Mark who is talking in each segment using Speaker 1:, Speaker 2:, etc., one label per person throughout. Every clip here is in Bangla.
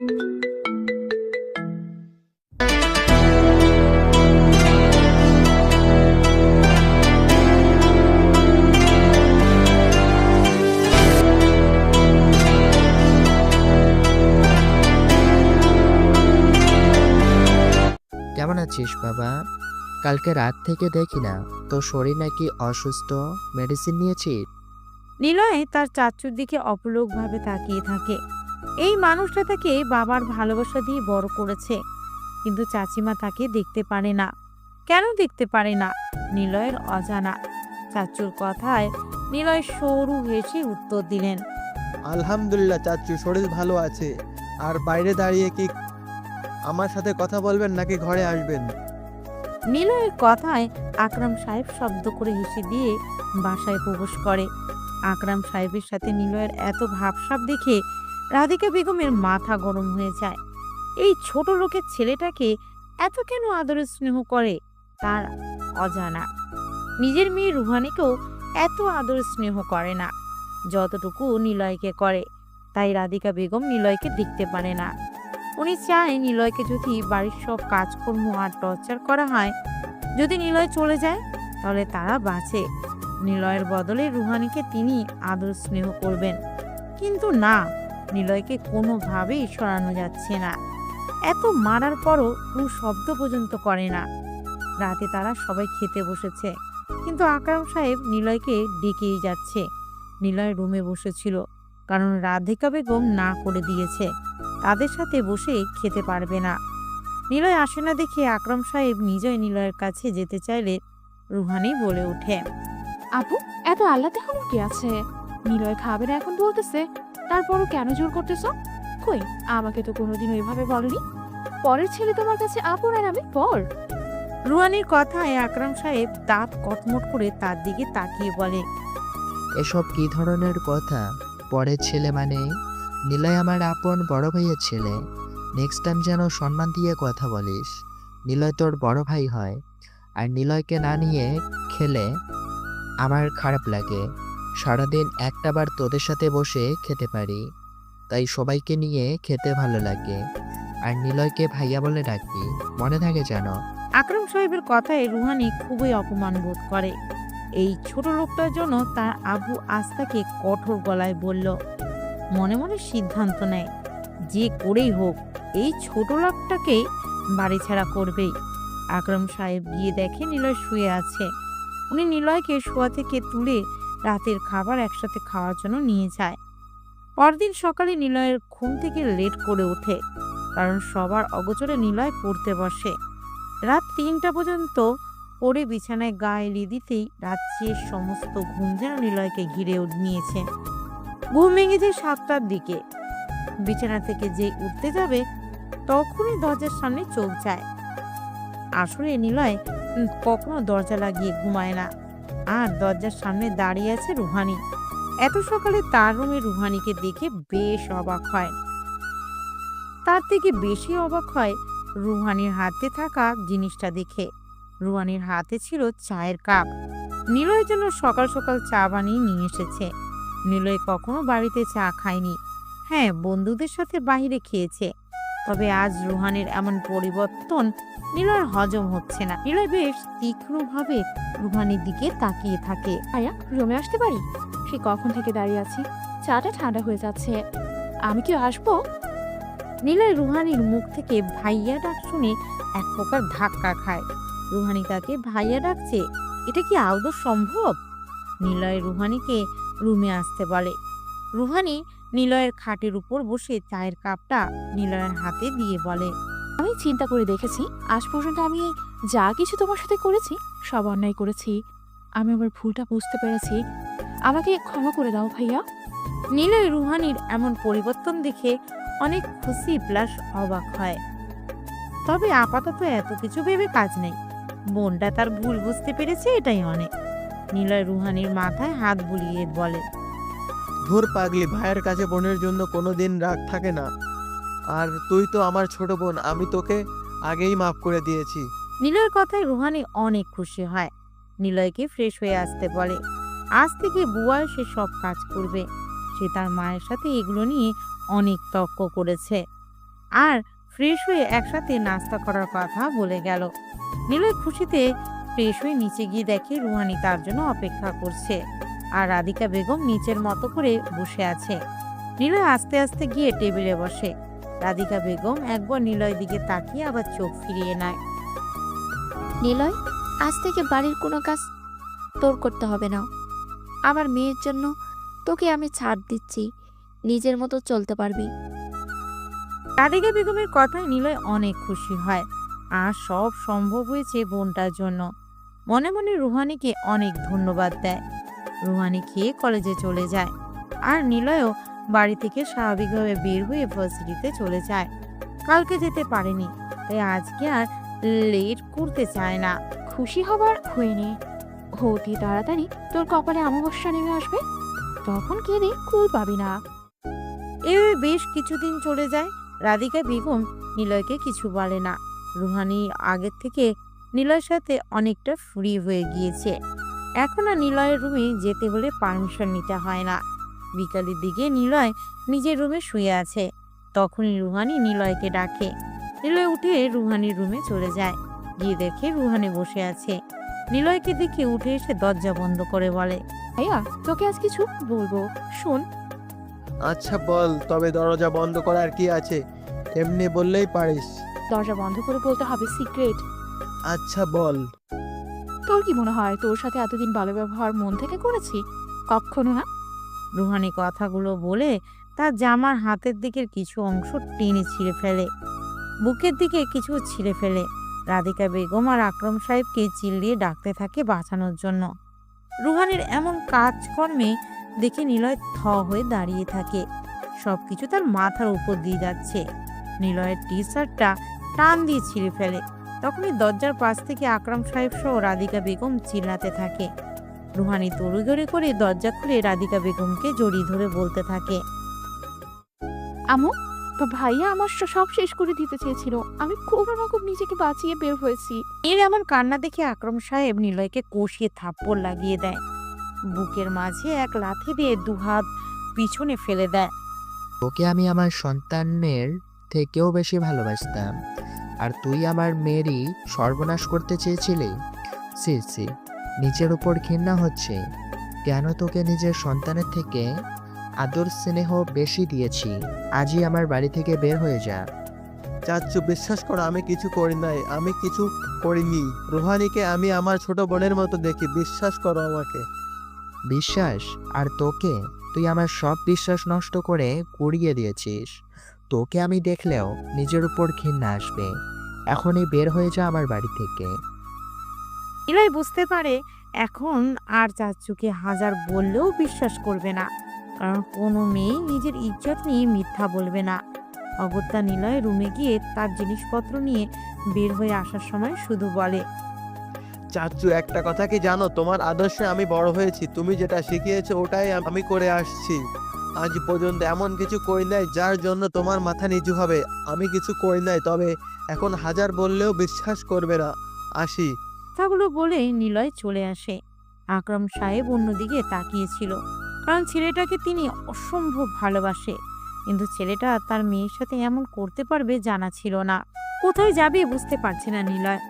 Speaker 1: কেমন আছিস, বাবা? কালকে রাত থেকে দেখি না, তোর শরীর নাকি অসুস্থ? মেডিসিন নিয়েছিস?
Speaker 2: নিলয়, তার চাচুর দিকে অপলোকভাবে তাকিয়ে থাকে। এই মানুষটা তাকে বাবার ভালোবাসা দিয়ে বড় করেছে। কিন্তু চাচিমা তাকে দেখতে পারে না। কেন দেখতে পারে না? নিলয়ের অজানা। চাচুর কথায় নিলয় সরু হেসে উত্তর দিলেন
Speaker 3: আলহামদুলিল্লাহ চাচু শরীর ভালো আছে। আর বাইরে দাঁড়িয়ে কি আমার সাথে কথা বলবেন নাকি ঘরে আসবেন?
Speaker 2: নিলয়ের কথায় আকরাম সাহেব শব্দ করে হেসে দিয়ে বাসায় প্রবেশ করে। আকরাম সাহেবের সাথে নিলয়ের এত ভাবসাব দেখে রাধিকা বেগমের মাথা গরম হয়ে যায়। এই ছোট লোকের ছেলেটাকে এত কেন আদরে স্নেহ করে তার অজানা। নিজের মেয়ে রুহানিকেও এত আদর স্নেহ করে না, যতটুকু নিলয়কে করে। তাই রাধিকা বেগম নিলয়কে দেখতে পারে না। উনি চায় নিলয়কে যদি বাড়ির সব কাজকর্ম আর টর্চার করা হয়, যদি নিলয় চলে যায়, তাহলে তারা বাঁচে। নিলয়ের বদলে রুহানিকে তিনি আদর স্নেহ করবেন। কিন্তু না নিলয়কে কোনোভাবেই সরানো যাচ্ছে না। এত মারার পরও টু শব্দ পর্যন্ত করে না। রাতে তারা সবাই খেতে বসেছে, কিন্তু আকরাম সাহেব নিলয়কে ডেকেই যাচ্ছে। নিলয় রুমে বসেছিল, কারণ রাধিকা বেগম না করে দিয়েছে। তাদের সাথে বসে খেতে পারবে না। নিলয় আসে না দেখে আকরাম সাহেব নিজয় নিলয়ের কাছে যেতে চাইলে রুহানি বলে ওঠে,
Speaker 4: আপু, এত আল্লাহ দেখানো কি আছে? নিলয় খাবে না এখন বলতেছে তারপরও কেন জোর করতেছ? কই আমাকে তো কোনোদিন ওইভাবে বলনি। পরের ছেলে তোমার কাছে আপন আর আমি পর।
Speaker 2: রুহানির কথায় আকরাম সাহেব দাঁত কটমট করে তার দিকে তাকিয়ে বলে
Speaker 1: এসব কি ধরনের কথা? পরের ছেলে মানে? নিলয় আমার আপন বড় ভাইয়ের ছেলে। নেক্সট টাইম যেন সম্মান দিয়ে কথা বলিস। নিলয় তোর বড় ভাই হয়। আর নিলয়কে না নিয়ে খেলে আমার খারাপ লাগে। সারাদিন একটাবার তোদের সাথে বসে খেতে পারি। তাই সবাইকে নিয়ে খেতে ভালো লাগে। আর নিলয়কে ভাইয়া বলে ডাকবি, মনে থাকে যেন।
Speaker 2: আকরাম সাহেবের কথায় রুহানি খুবই অপমান বোধ করে। এই ছোট লোকটার জন্য তার আবু আস্তাকে কঠোর গলায় বলল, মনে মনে সিদ্ধান্ত নেয় যে করেই হোক, এই ছোট লোকটাকে বাড়ি ছাড়া করবেই। আকরাম সাহেব গিয়ে দেখে নিলয় শুয়ে আছে। উনি নিলয়কে শোয়া থেকে তুলে রাতের খাবার একসাথে খাওয়ার জন্য নিয়ে যায়। পরদিন সকালে নিলয়ের ঘুম থেকে লেট করে ওঠে, কারণ সবার অগোচরে নিলয় পড়তে বসে। রাত তিনটা পর্যন্ত পড়ে বিছানায় গায়ে এলিয়ে দিতেই সমস্ত ঘুম যেন নিলয়কে ঘিরে নিয়েছে। ঘুম ভেঙে যায় সাতটার দিকে। বিছানা থেকে যে উঠতে যাবে, তখনই দরজার সামনে চোখ যায়। আসলে নিলয় কখনো দরজা লাগিয়ে ঘুমায় না। আর দরজার সামনে দাঁড়িয়ে আছে রুহানি। এত সকালে তার রুমে রুহানিকে দেখে বেশ অবাক হয়। তার থেকে বেশি অবাক হয় রুহানির হাতে থাকা জিনিসটা দেখে। রুহানির হাতে ছিল চায়ের কাপ। নিলয়ের জন্য সকাল সকাল চা বানিয়ে নিয়ে এসেছে। নিলয় কখনো বাড়িতে চা খায়নি। হ্যাঁ বন্ধুদের সাথে বাইরে খেয়েছে। তবে আজ রুহানের এমন পরিবর্তন নিলয়ের হজম হচ্ছে না। নিলয় বেশ তীক্ষ্ণভাবে রুহানির দিকে তাকিয়ে থাকে।
Speaker 4: আয়া, রুমে আসতে পারি? সে কখন থেকে দাঁড়িয়ে আছি? চাটা ঠান্ডা হয়ে যাচ্ছে। আমি কি আসব?
Speaker 2: নিলয় রুহানির মুখ থেকে ভাইয়া ডাক শুনে এক প্রকার ধাক্কা খায়। রুহানি তাকে, ভাইয়া ডাকছে, এটা কি আদৌ সম্ভব? নিলয় রুহানিকে রুমে আসতে বলে। রুহানি নিলয়ের খাটের উপর বসে চায়ের কাপটা নিলয়ের হাতে দিয়ে বলে
Speaker 4: আমি চিন্তা করে দেখেছি আজ পর্যন্ত আমি যা কিছু তোমার সাথে করেছি সব অন্যায় করেছি। আমি আমার ভুলটা বুঝতে পেরেছি। আমাকে ক্ষমা করে দাও ভাইয়া।
Speaker 2: নীলয় রুহানির এমন পরিবর্তন দেখে অনেক খুশি প্লাস অবাক হয়। তবে আপাতত এত কিছু ভেবে কাজ নেই। বোনটা তার ভুল বুঝতে পেরেছে এটাই অনেক। নীলয় রুহানির মাথায় হাত বুলিয়ে বলে
Speaker 3: ধুর পাগলি ভাইয়ের কাছে বোনের জন্য কোনো দিন রাগ থাকে না। আর তুই তো আমার ছোট বোন, আমি তোকে আগেই মাফ করে দিয়েছি।
Speaker 2: নিলয়ের কথায় রুহানি অনেক খুশি হয়। নিলয়কে ফ্রেশ হয়ে আসতে বলে, আজ থেকে বুয়ায় সে সব কাজ করবে। সে তার মায়ের সাথে এগুলো নিয়ে অনেক তর্ক করেছে। আর ফ্রেশ হয়ে একসাথে নাস্তা করার কথা বলে গেল। নিলয় খুশিতে ফ্রেশ হয়ে নিচে গিয়ে দেখে রুহানি তার জন্য অপেক্ষা করছে আর রাধিকা বেগম নিচের মতো করে বসে আছে। নিলয় আস্তে আস্তে গিয়ে টেবিলে বসে। রাধিকা বেগম একবার নিলয়ের দিকে তাকিয়ে আবার চোখ ফিরিয়ে নেয়।
Speaker 4: নিলয় আজ থেকে বাড়ির কোনো কাজ তোর করতে হবে না। আমার মেয়ের জন্য তোকে আমি ছাড় দিচ্ছি। নিজের মতো চলতে পারবি।
Speaker 2: রাধিকা বেগমের কথায় নিলয় অনেক খুশি হয়। আর সব সম্ভব হয়েছে বোনটার জন্য। মনে মনে রুহানিকে অনেক ধন্যবাদ দেয়। রুহানি খেয়ে কলেজে চলে যায়। আর নিলয়ও বাড়ি থেকে স্বাভাবিকভাবে বের হয়ে ভার্সিটিতে চলে যায়। কালকে যেতে পারেনি, তাই আজকে আর লেট করতে চায় না।
Speaker 4: খুশি হবার হয়ে নে অতি তাড়াতাড়ি তোর কপালে অমাবস্যা নেমে আসবে। তখন কেঁদে কুল পাবি না।
Speaker 2: এভাবে বেশ কিছুদিন চলে যায়। রাধিকা বেগম নিলয়কে কিছু বলে না। রুহানি আগের থেকে নিলয়ের সাথে অনেকটা ফ্রি হয়ে গিয়েছে। এখন আর নিলয়ের রুমে যেতে হলে পারমিশন নিতে হয় না। বিকালের দিকে নিলয় নিজের রুমে শুয়ে আছে। তখনই রুহানি নিলয়কে ডাকে। নিলয় উঠে রুহানির রুমে চলে যায়। গিয়ে দেখে রুহানি বসে আছে। নিলয়কে দেখে উঠে এসে দরজা বন্ধ করে বলে
Speaker 4: ভাইয়া তোকে আজ কিছু বলব শোন।
Speaker 3: আচ্ছা বল তবে দরজা বন্ধ করার কি আছে? এমনি বললেই পারিস।
Speaker 4: দরজা বন্ধ করে বলতে হবে সিক্রেট।
Speaker 3: আচ্ছা বল।
Speaker 4: তোর কি মনে হয় তোর সাথে এতদিন ভালো ব্যবহার মন থেকে করেছি? কখনো না?
Speaker 2: রুহানি কথাগুলো বলে তার জামার হাতের দিকের কিছু অংশ টেনে ছিঁড়ে ফেলে। বুকের দিকে কিছু ছিঁড়ে ফেলে। রাধিকা বেগম আর আকরম সাহেবকে চিল্লিয়ে ডাকতে থাকে বাঁচানোর জন্য। রুহানির এমন কাজকর্মে দেখে নিলয় থ হয়ে দাঁড়িয়ে থাকে। সব কিছু তার মাথার উপর দিয়ে যাচ্ছে। নিলয়ের টি শার্টটা টান দিয়ে ছিঁড়ে ফেলে। তখনই দরজার পাশ থেকে আকরাম সাহেব সহ রাধিকা বেগম চিল্লাতে থাকে। রুহানি তড়িঘড়ি করে দরজা খুলে রাধিকা বেগমকে জড়িয়ে ধরে বলতে থাকে।
Speaker 4: আমু তো ভাইয়া আমার সব শেষ করে দিতে চেয়েছিল। আমি কোনো রকম নিজেকে বাঁচিয়ে বের হয়েছি।
Speaker 2: এর এমন কান্না দেখে আকরম সাহেব নিলয়কে কষিয়ে থাপ্পড় লাগিয়ে দেয়। বুকের মাঝে এক লাথি দিয়ে দুহাত পিছনে ফেলে দেয়।
Speaker 1: ওকে আমি আমার সন্তানের থেকেও বেশি ভালোবাসতাম। আর তুই আমার মেয়েরই সর্বনাশ করতে চেয়েছিলি? সি সি নিজের উপর ঘৃণা হচ্ছে কেন তোকে নিজের সন্তানের থেকে আদর স্নেহ বেশি দিয়েছি? আজই আমার বাড়ি থেকে বের হয়ে যা।
Speaker 3: চাচ্চু বিশ্বাস করো আমি কিছু করি নাই আমি কিছু করিনি। রুহানিকে আমি আমার ছোট বোনের মতো দেখি বিশ্বাস করো আমাকে।
Speaker 1: বিশ্বাস? আর তোকে? তুই আমার সব বিশ্বাস নষ্ট করে কুড়িয়ে দিয়েছিস। তোকে আমি দেখলেও নিজের উপর ঘৃণা আসবে। এখনই বের হয়ে যা আমার বাড়ি থেকে।
Speaker 2: নিলয় বুঝতে পারে, এখন আর চাচুকে হাজার বললেও বিশ্বাস করবে না। কারণ কোনো মেয়ে নিজের ইজ্জত নিয়ে মিথ্যা বলবে না। অগত্যা নিলয় রুমে গিয়ে তার জিনিসপত্র নিয়ে বের হয়ে আসার সময় শুধু বলে,
Speaker 3: চাচু, একটা কথা কি জানো? তোমার আদর্শে আমি বড় হয়েছি। তুমি যেটা শিখিয়েছো ওটাই আমি করে আসছি। আজ পর্যন্ত এমন কিছু করি নাই যার জন্য তোমার মাথা নিচু হবে। আমি কিছু করি নাই, তবে এখন হাজার বললেও বিশ্বাস করবে না। আসি।
Speaker 2: কথাগুলো বলে নিলয় চলে আসে। আকরম সাহেব অন্যদিকে তাকিয়েছিল, কারণ ছেলেটাকে তিনি অসম্ভব ভালোবাসে। কিন্তু ছেলেটা তার মেয়ের সাথে এমন করতে পারবে জানা ছিল না। কোথায় যাবে বুঝতে পারছে না নিলয়।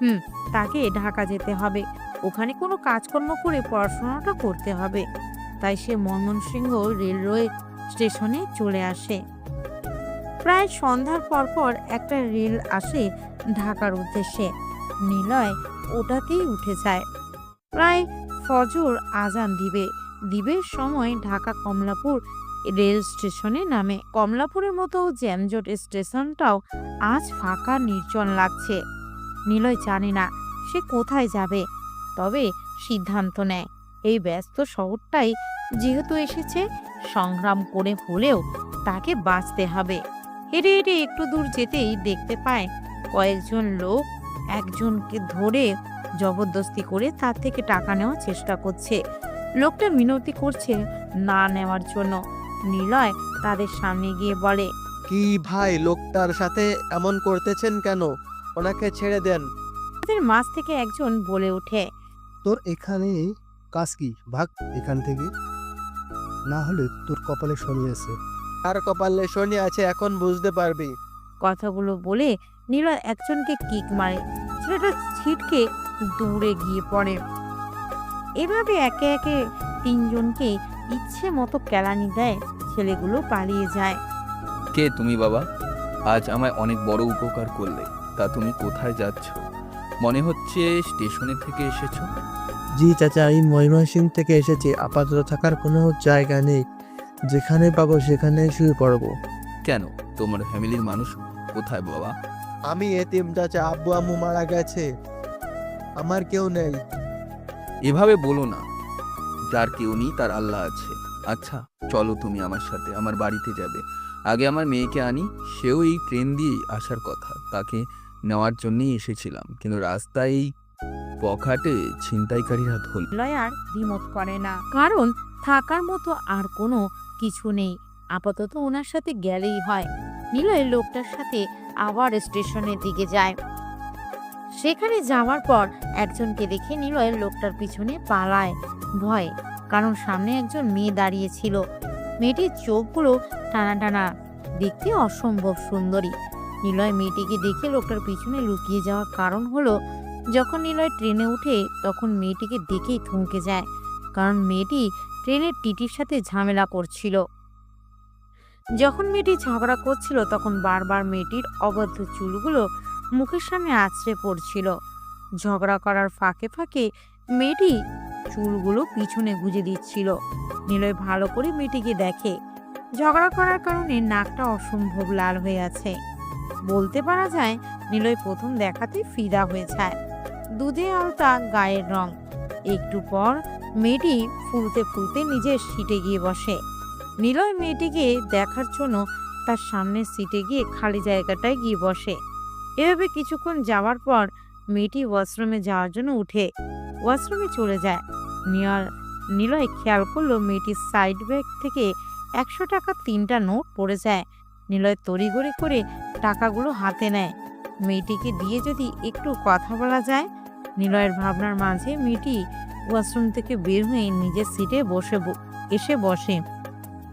Speaker 2: হুম, তাকে ঢাকা যেতে হবে। ওখানে কোনো কাজকর্ম করে পড়াশোনাটা করতে হবে। তাই সে ময়মনসিংহ রেলওয়ে স্টেশনে চলে আসে। প্রায় সন্ধ্যার পরপর একটা রেল আসে ঢাকার উদ্দেশ্যে। নিলয় ওটাতেই উঠে যায়। প্রায় ফজর আজান দিবে। দিবের সময় ঢাকা কমলাপুর রেল স্টেশনে নামে। কমলাপুরের মতো জ্যামজট স্টেশনটাও আজ ফাঁকা নির্জন লাগছে। নিলয় জানে না সে কোথায় যাবে, তবে সিদ্ধান্ত নেয়। এই ব্যস্ত শহরটাই যেহেতু এসেছে, সংগ্রাম করে হলেও তাকে বাঁচতে হবে। হেঁটে হেঁটে একটু দূর যেতেই দেখতে পায় কয়েকজন লোক একজনকে ধরে জবরদস্তি করে তার থেকে টাকা নেওয়ার চেষ্টা করছে। লোকটা মিনতি করছে না নেওয়ার জন্য। নিলয় তাদের সামনে গিয়ে বলে
Speaker 3: কি ভাই লোকটার সাথে এমন করতেছেন কেন? ওনাকে ছেড়ে দেন।
Speaker 2: তাদের মাঝ থেকে একজন বলে ওঠে
Speaker 5: তোর এখানে কাজ কি? ভাগ এখান থেকে। না হলে তোর কপালে শনি আছে।
Speaker 3: আর কপালে শনি আছে এখন বুঝতে পারবি।
Speaker 2: কথাগুলো বলে নিলয় একজনকে কিক মারে। ছেলেটা ছিটকে দূরে গিয়ে পড়ে। এভাবে একে একে তিনজনকে ইচ্ছে মতো কেলানি দেয় ছেলেগুলো পালিয়ে যায়।
Speaker 6: কে তুমি বাবা? আজ আমায় অনেক বড় উপকার করলে। তা তুমি কোথায় যাচ্ছ? মনে হচ্ছে স্টেশনে থেকে এসেছ।
Speaker 3: জি চাচা আমি ময়মনসিং থেকে এসেছি। আপাতত থাকার কোনো জায়গা নেই। যেখানে পাবো সেখানে শুয়ে পড়ব।
Speaker 6: কেন? তোমার ফ্যামিলির মানুষ কোথায় বাবা?
Speaker 3: আমি এতিম চাচা আব্বু আম্মু মারা গেছে। আমার কেউ নেই।
Speaker 6: এভাবে বলো না। যার কেউ নেই তার আল্লাহ আছে। আচ্ছা চলো তুমি আমার সাথে আমার বাড়িতে যাবে। আগে আমার মেয়েকে আনি সেও এই ট্রেন দিয়েই আসার কথা। তাকে নেওয়ার জন্যই এসেছিলাম কিন্তু রাস্তায় এই পখাটে ছিনতাইকারীরা ধরল।
Speaker 2: নিলয় আর দ্বিমত করে না কারণ থাকার মতো আর কোনো কিছু নেই। আপাতত ওনার সাথে গেলেই হয়। নিলয় লোকটার সাথে আবার স্টেশনের দিকে যায়। সেখানে যাওয়ার পর একজনকে দেখে নিলয় লোকটার পিছনে পালায় ভয়, কারণ সামনে একজন মেয়ে দাঁড়িয়ে ছিল। মেয়েটির চোখগুলো টানা টানা, দেখতে অসম্ভব সুন্দরী। নিলয় মেয়েটিকে দেখে লোকটার পিছনে লুকিয়ে যাওয়ার কারণ হলো, যখন নিলয় ট্রেনে উঠে তখন মেয়েটিকে দেখেই থমকে যায়, কারণ মেয়েটি ট্রেনের টিটির সাথে ঝামেলা করছিল। যখন মেয়েটি ঝগড়া করছিল, তখন বারবার মেয়েটির অবদ্ধ চুলগুলো মুখের সামনে আছড়ে পড়ছিল। ঝগড়া করার ফাঁকে ফাঁকে মেয়েটি চুলগুলো পিছনে গুজে দিচ্ছিল। নিলয় ভালো করে মেয়েটিকে দেখে। ঝগড়া করার কারণে নাকটা অসম্ভব লাল হয়ে আছে। বলতে পারা যায়, নিলয় প্রথম দেখাতে ফিদা হয়ে যায়। দুধে আলতা, গায়ের রং। একটু পর মেয়েটি ফুলতে ফুলতে নিজের সিটে গিয়ে বসে। নিলয় মেয়েটিকে দেখার জন্য তার সামনের সিটে গিয়ে খালি জায়গাটায় গিয়ে বসে। এভাবে কিছুক্ষণ যাওয়ার পর মেয়েটি ওয়াশরুমে যাওয়ার জন্য উঠে। ওয়াশরুমে চলে যায়। নিয়র, নিলয় খেয়াল করল মেয়েটির সাইড ব্যাগ থেকে একশো টাকা তিনটা নোট পড়ে যায়। নিলয় তড়িঘড়ি করে টাকাগুলো হাতে নেয়। মেয়েটিকে দিয়ে যদি একটু কথা বলা যায়, নিলয়ের ভাবনার মাঝে মেয়েটি ওয়াশরুম থেকে বের হয়ে নিজের সিটে বসে এসে বসে।